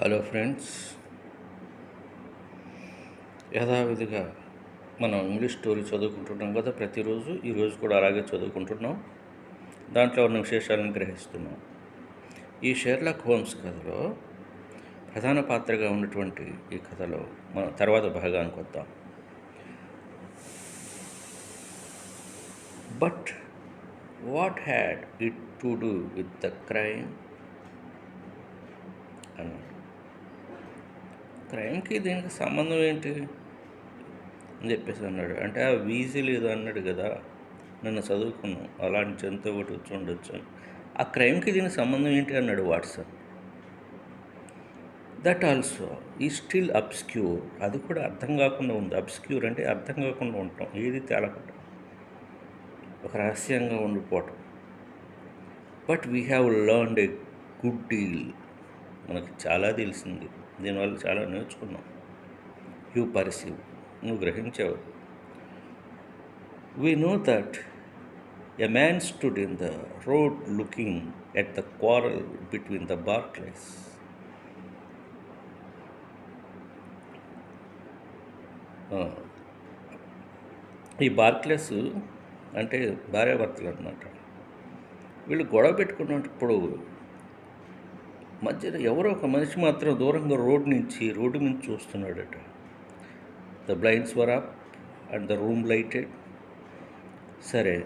Hello friends యథావిధిగా మనం English story చదువుకుంటున్నాం కదా ప్రతిరోజు ఈరోజు కూడా అలాగే చదువుకుంటున్నాం. దాంట్లో ఉన్న విశేషాలను గ్రహిస్తున్నాం. ఈ షెర్లాక్ హోమ్స్ కథలో ప్రధాన పాత్రగా ఉన్నటువంటి ఈ కథలో మనం తర్వాత భాగానికి వద్దాం. But what had it to do with the crime అన్నాడు. క్రైమ్కి దీనికి సంబంధం ఏంటి? అని చెప్పేసి అన్నాడు. అంటే ఆ వీజీ లేదు అన్నాడు కదా నన్ను చదువుకున్నాను అలాంటి జంతువు ఒకటి వచ్చి ఉండొచ్చు అని. ఆ క్రైమ్కి దీనికి సంబంధం ఏంటి అన్నాడు Watson. That also is still obscure. అది కూడా అర్థం కాకుండా ఉంది. అబ్స్క్యూర్ అంటే అర్థం కాకుండా ఉంటాం ఏది తేలకుండా. ఒక రహస్యంగా ఉండిపోవటం. But we have learned a good deal. మనకు చాలా తెలిసింది. దీనివల్ల చాలా నేర్చుకున్నాం. యూ పర్సీవ్ నువ్వు గ్రహించావు we know that a man stood in the road looking at the quarrel between the Barclays ఈ బార్క్లెస్ అంటే భార్యాభర్తలు అనమాట వీళ్ళు గొడవ పెట్టుకున్నప్పుడు మధ్యలో ఎవరో ఒక మనిషి మాత్రం దూరంగా రోడ్ నుంచి రోడ్డు నుంచి చూస్తున్నాడట. The blinds were up and the room lighted సరే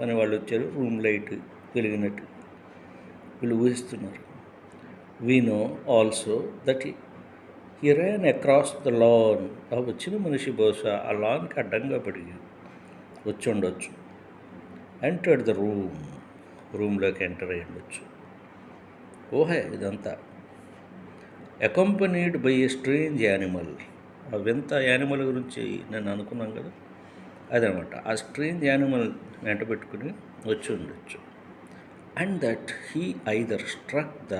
పని వాళ్ళు వచ్చారు రూమ్ లైట్ వెలిగినట్టు. వీళ్ళు ఊహిస్తున్నారు. We know also that he ran across the lawn ఆ వచ్చిన మనిషి బహుశా ఆ లాన్కి అడ్డంగా పడి వచ్చి ఉండొచ్చు. ఎంటర్డ్ ద రూమ్ రూమ్లోకి ఎంటర్ అయ్యి ఉండొచ్చు ఊహే ఇదంతా. Accompanied by a strange animal ఆ వింత యానిమల్ గురించి నేను అనుకున్నాను కదా? అదనమాట. ఆ స్ట్రేంజ్ యానిమల్ వెంట పెట్టుకుని వచ్చి ఉండొచ్చు. And that he either struck the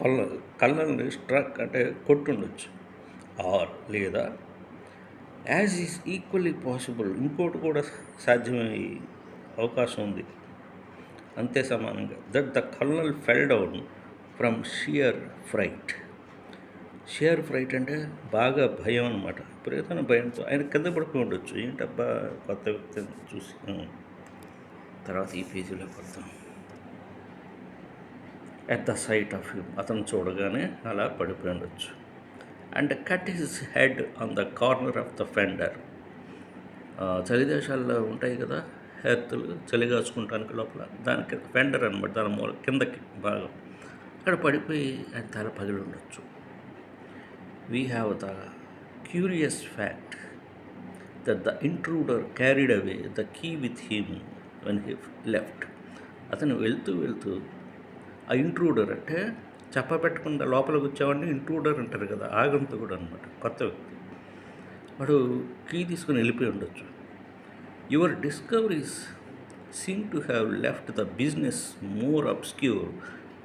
కళ్ళ కళ్ళని స్ట్రక్ అంటే కొట్టుండొచ్చు. ఆర్ లేదా యాజ్ ఈజ్ ఈక్వల్లీ పాసిబుల్ ఇంకోటి కూడా సాధ్యమయ్యే అవకాశం ఉంది. అంతే సమానంగా. That the colonel fell down from sheer fright. Sheer fright అంటే బాగా భయం అనమాట విపరీతమైన భయంతో ఆయన కింద పడిపోయి ఉండొచ్చు. ఏంటబ్బా కొత్త వ్యక్తిని చూసి? తర్వాత ఈ పేజీలో పడతాం. At the sight of him అతను చూడగానే అలా పడిపోయి ఉండొచ్చు. And cut his head on the corner of the fender చలి దేశాల్లో ఉంటాయి కదా? హెత్తులు చలిగాచుకుంటానికి లోపల దానికి ఫెండర్ అనమాట దాని మూల కిందకి భాగం. అక్కడ పడిపోయి ఆయన తల పగిలి ఉండొచ్చు. We have the curious fact that the intruder carried away the key with him when he left అతను వెళ్తూ వెళ్తూ ఆ ఇంట్రూడర్ అంటే చెప్ప పెట్టకుండా లోపలికి వచ్చేవాడిని ఇంట్రూడర్ అంటారు కదా ఆగంతకుడు అనమాట కొత్త వ్యక్తి. వాడు కీ తీసుకుని వెళ్ళిపోయి ఉండొచ్చు. Your discoveries seem to have left the business more obscure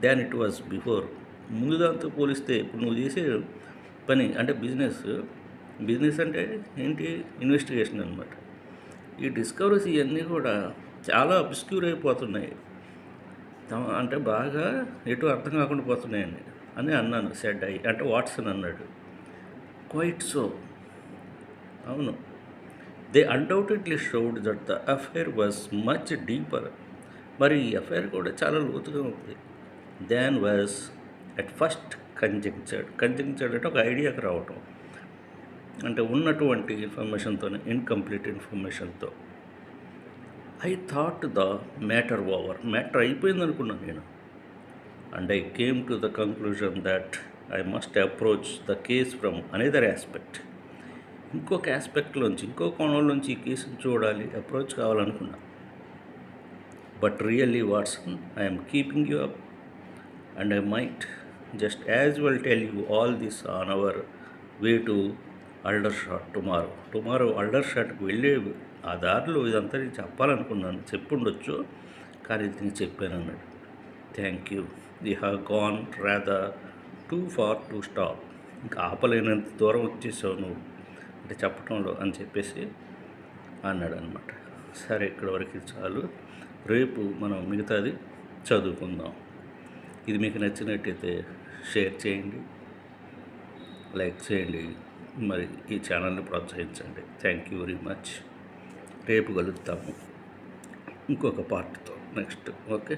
than it was before ముందు దాంతో పోలిస్తే ఇప్పుడు నువ్వు చేసే పని అంటే బిజినెస్ బిజినెస్ అంటే ఏంటి? ఇన్వెస్టిగేషన్ అనమాట ఈ డిస్కవరీస్ ఇవన్నీ కూడా చాలా అబ్స్క్యూర్ అయిపోతున్నాయి. తమ- అంటే బాగా ఎటు అర్థం కాకుండా పోతున్నాయని అని అన్నాను సెడ్ అయ్యి అంటే వాట్సన్ అన్నాడు. క్వైట్ సో అవును. They undoubtedly showed that the affair was much deeper మరి ఈ అఫైర్ కూడా చాలా లోతుగా ఉంది. Than was at first conjectured conjectured అంటే ఒక ఐడియాకి రావటం. అంటే ఉన్నటువంటి ఇన్ఫర్మేషన్తో incomplete ఇన్ఫర్మేషన్తో I thought the matter over matter అయిపోయింది అనుకున్నాను నేను. And I came to the conclusion that I must approach the case from another aspect ఇంకొక ఆస్పెక్ట్లోంచి ఇంకో కోణంలోంచి ఈ కేసును చూడాలి అప్రోచ్ కావాలనుకున్నా. But really Watson I'm keeping you up and I might just as well tell you all this on our way to Aldershot tomorrow tomorrow అల్డర్ షాట్కి వెళ్ళే ఆ దారిలో ఇదంతా నేను చెప్పాలనుకున్నాను. చెప్పుండొచ్చు కానీ ఇది నేను చెప్పాను అన్నాడు thank you they have gone rather too far to stop ఇంకా ఆపలేనంత దూరం వచ్చేసావు నువ్వు. అంటే చెప్పటంలో అని చెప్పేసి అన్నాడు అనమాట సరే ఇక్కడ వరకు చాలు. రేపు మనం మిగతాది చదువుకుందాం. ఇది మీకు నచ్చినట్టయితే షేర్ చేయండి లైక్ చేయండి మరి ఈ ఛానల్ని ప్రోత్సహించండి. Thank you very much. రేపు కలుద్దాము. ఇంకొక పార్ట్తో నెక్స్ట్ ఓకే?